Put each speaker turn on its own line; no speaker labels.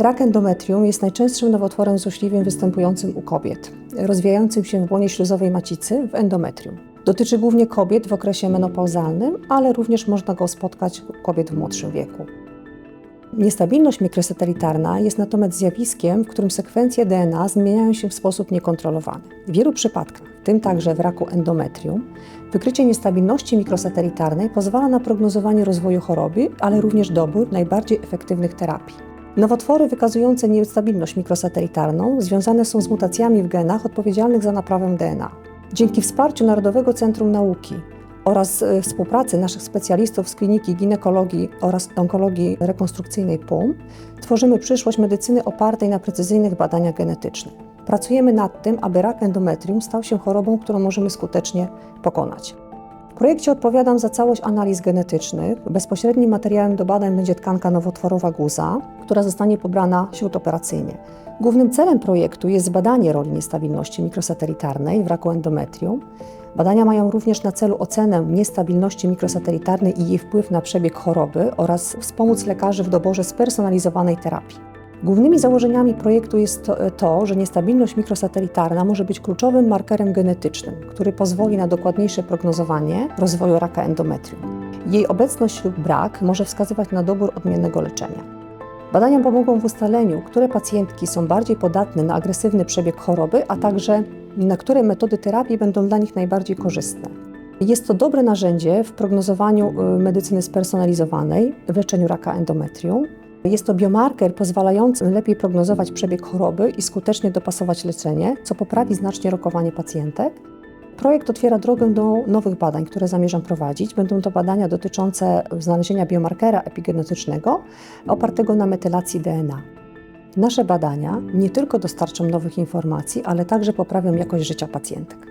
Rak endometrium jest najczęstszym nowotworem złośliwym występującym u kobiet, rozwijającym się w błonie śluzowej macicy w endometrium. Dotyczy głównie kobiet w okresie menopauzalnym, ale również można go spotkać u kobiet w młodszym wieku. Niestabilność mikrosatelitarna jest natomiast zjawiskiem, w którym sekwencje DNA zmieniają się w sposób niekontrolowany. W wielu przypadkach, w tym także w raku endometrium, wykrycie niestabilności mikrosatelitarnej pozwala na prognozowanie rozwoju choroby, ale również dobór najbardziej efektywnych terapii. Nowotwory wykazujące niestabilność mikrosatelitarną związane są z mutacjami w genach odpowiedzialnych za naprawę DNA. Dzięki wsparciu Narodowego Centrum Nauki oraz y, współpracy naszych specjalistów z Kliniki Ginekologii oraz Onkologii Rekonstrukcyjnej PUM tworzymy przyszłość medycyny opartej na precyzyjnych badaniach genetycznych. Pracujemy nad tym, aby rak endometrium stał się chorobą, którą możemy skutecznie pokonać. Projekcie odpowiadam za całość analiz genetycznych. Bezpośrednim materiałem do badań będzie tkanka nowotworowa guza, która zostanie pobrana śródoperacyjnie. Głównym celem projektu jest zbadanie roli niestabilności mikrosatelitarnej w raku endometrium. Badania mają również na celu ocenę niestabilności mikrosatelitarnej i jej wpływ na przebieg choroby oraz wspomóc lekarzy w doborze spersonalizowanej terapii. Głównymi założeniami projektu jest to, to, że niestabilność mikrosatelitarna może być kluczowym markerem genetycznym, który pozwoli na dokładniejsze prognozowanie rozwoju raka endometrium. Jej obecność lub brak może wskazywać na dobór odmiennego leczenia. Badania pomogą w ustaleniu, które pacjentki są bardziej podatne na agresywny przebieg choroby, a także na które metody terapii będą dla nich najbardziej korzystne. Jest to dobre narzędzie w prognozowaniu y, medycyny spersonalizowanej w leczeniu raka endometrium. Jest to biomarker pozwalający lepiej prognozować przebieg choroby i skutecznie dopasować leczenie, co poprawi znacznie rokowanie pacjentek. Projekt otwiera drogę do nowych badań, które zamierzam prowadzić. Będą to badania dotyczące znalezienia biomarkera epigenetycznego opartego na metylacji DNA. Nasze badania nie tylko dostarczą nowych informacji, ale także poprawią jakość życia pacjentek.